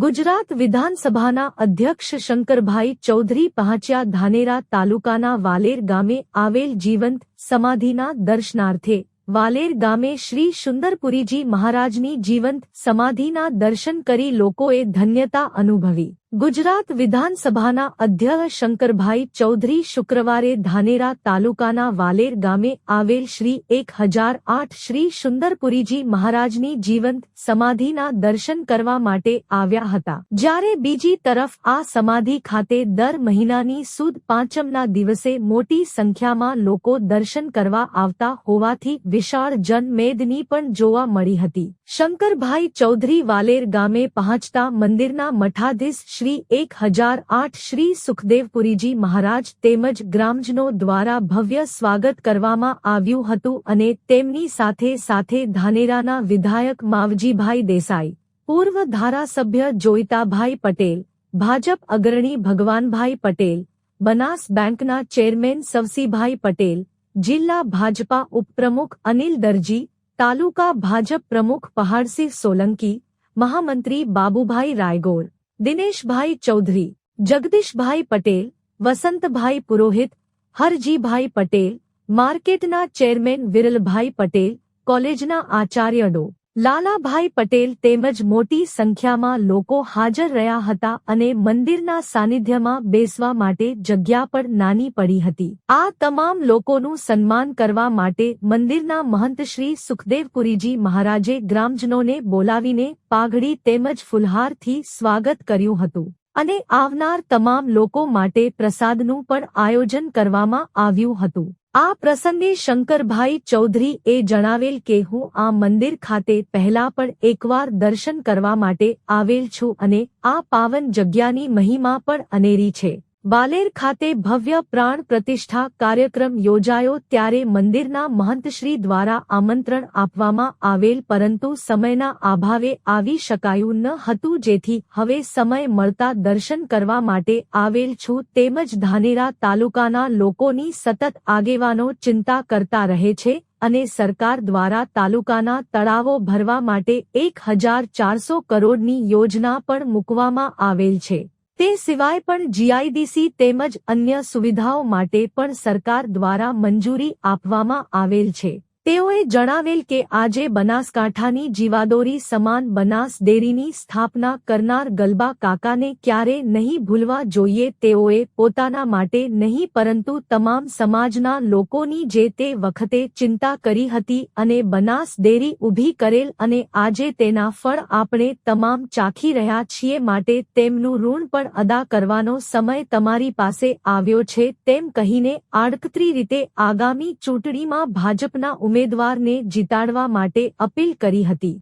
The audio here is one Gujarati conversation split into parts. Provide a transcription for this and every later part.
ગુજરાત વિધાનસભાના અધ્યક્ષ શંકરભાઈ ચૌધરી પહોંચ્યા ધાનેરા તાલુકાના વાલેર ગામે આવેલ જીવંત સમાધિના દર્શનાર્થે. વાલેર ગામે શ્રી સુંદરપુરીજી મહારાજની જીવંત સમાધિના દર્શન કરી લોકોએ ધન્યતા અનુભવી. ગુજરાત વિધાનસભાના અધ્યક્ષ શંકરભાઈ ચૌધરી શુક્રવારે ધાનેરા તાલુકાના વાલેર ગામે આવેલ શ્રી એક હજાર આઠ શ્રી સુંદરપુરીજી મહારાજની જીવંત સમાધિના દર્શન કરવા માટે આવ્યા હતા. જ્યારે બીજી તરફ આ સમાધિ ખાતે દર મહિનાની સુદ પાંચમના દિવસે મોટી સંખ્યામાં લોકો દર્શન કરવા આવતા હોવાથી વિશાળ જનમેદની પણ જોવા મળી હતી. શંકરભાઈ ચૌધરી વાલેર ગામે પહોંચતા મંદિરના મઠાધીશ શ્રી એક હજાર આઠ શ્રી સુખદેવપુરીજી મહારાજ તેમજ ગ્રામજનો દ્વારા ભવ્ય સ્વાગત કરવામાં આવ્યું હતું અને તેમની સાથે સાથે ધાનેરાના વિધાયક માવજીભાઈ દેસાઈ, પૂર્વ ધારાસભ્ય જોઈતાભાઈ પટેલ, ભાજપ અગ્રણી ભગવાનભાઈ પટેલ, બનાસ બેંકના ચેરમેન સવસીભાઈ પટેલ, જિલ્લા ભાજપા ઉપપ્રમુખ અનિલ દરજી, તાલુકા ભાજપ પ્રમુખ પહાડસિંહ સોલંકી, મહામંત્રી બાબુભાઈ રાયગોર દિનેશભાઈ ચૌધરી, જગદીશભાઈ પટેલ, વસંતભાઈ પુરોહિત, હરજીભાઈ પટેલ, માર્કેટના ચેરમેન વિરલભાઈ પટેલ, કોલેજના આચાર્ય ડો લાલાભાઈ પટેલ તેમજ મોટી સંખ્યામાં લોકો હાજર રહ્યા હતા અને મંદિરના સાનિધ્યમાં બેસવા માટે જગ્યા પણ નાની પડી હતી. આ તમામ લોકોનું સન્માન કરવા માટે મંદિરના મહંત શ્રી સુખદેવપુરીજી મહારાજે ગ્રામજનોને બોલાવીને પાઘડી તેમજ ફુલહારથી સ્વાગત કર્યું હતું અને આવનાર તમામ લોકો માટે પ્રસાદનું પણ આયોજન કરવામાં આવ્યું હતું. આ પ્રસંગે શંકરભાઈ ચૌધરી એ જણાવેલ કે હું આ મંદિર ખાતે પહેલા પણ એકવાર દર્શન કરવા માટે આવેલ છું અને આ પાવન જગ્યાની મહિમા પણ અનેરી છે. બાલેર ખાતે ભવ્ય પ્રાણ પ્રતિષ્ઠા કાર્યક્રમ યોજાયો ત્યારે મંદિરના મહંતશ્રી દ્વારા આમંત્રણ આપવામાં આવેલ, પરંતુ સમયના અભાવે આવી શકાયું ન હતું, જેથી હવે સમય મળતા દર્શન કરવા માટે આવેલ છું. તેમજ ધાનેરા તાલુકાના લોકોની સતત આગેવાનો ચિંતા કરતા રહે છે અને સરકાર દ્વારા તાલુકાના તળાવો ભરવા માટે એક હજાર ચારસો કરોડની યોજના પણ મૂકવામાં આવેલ છે. તે સિવાય પણ જીઆઈડીસી તેમજ અન્ય સુવિધાઓ માટે પણ સરકાર દ્વારા મંજૂરી આપવામાં આવેલ છે. તેઓએ જણાવેલ કે આજે બનાસકાંઠાની જીવાદોરી સમાન બનાસ ડેરીની સ્થાપના કરનાર ગલબા કાકાને ક્યારે નહીં ભૂલવા જોઈએ તેઓએ પોતાના માટે નહીં પરંતુ તમામ સમાજના લોકોની જે તે વખતે ચિંતા કરી હતી અને બનાસ ડેરી ઊભી કરેલ અને આજે તેના ફળ આપણે તમામ ચાખી રહ્યા છીએ માટે તેમનું ઋણ પણ અદા કરવાનો સમય તમારી પાસે આવ્યો છે તેમ કહીને આડકતરી રીતે આગામી ચૂંટણીમાં ભાજપના ઉમેદવારને જીતાડવા માટે અપીલ કરી હતી.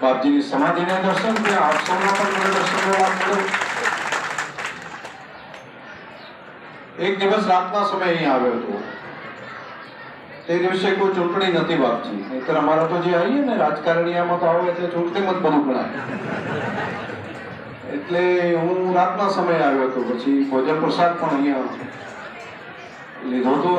બાપજીની સમાધિને દર્શન કે આપ સૌના પણ લાભ એક દિવસ રાતના સમયે અહીં આવ્યો હતો. તે દિવસે કોઈ ચૂંટણી નથી બાપજી. નહીતર અમારા તો જે આવીએ ને રાજકારણીયામાં તો આવે એટલે ચૂંટણી મત બધું ગણાય. એટલે હું રાતના સમયે આવ્યો હતો, પછી ભોજન પ્રસાદ પણ અહીંયા લીધો હતો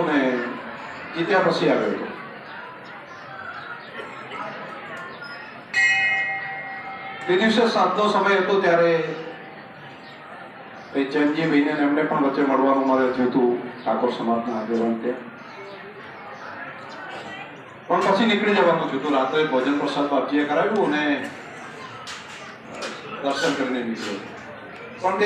તે દિવસે સાંજનો સમય હતો ત્યારે એ ચંદજી ભાઈને એમને પણ વચ્ચે મળવાનું મારે થયું હતું ઠાકોર સમાજના આગેવાન ત્યાં પણ પછી નીકળી જવાનું થયું હતું રાત્રે ભોજન પ્રસાદ બાપજીએ કરાવ્યું અને દર્શન કરીને નીકળ્યો પણ તે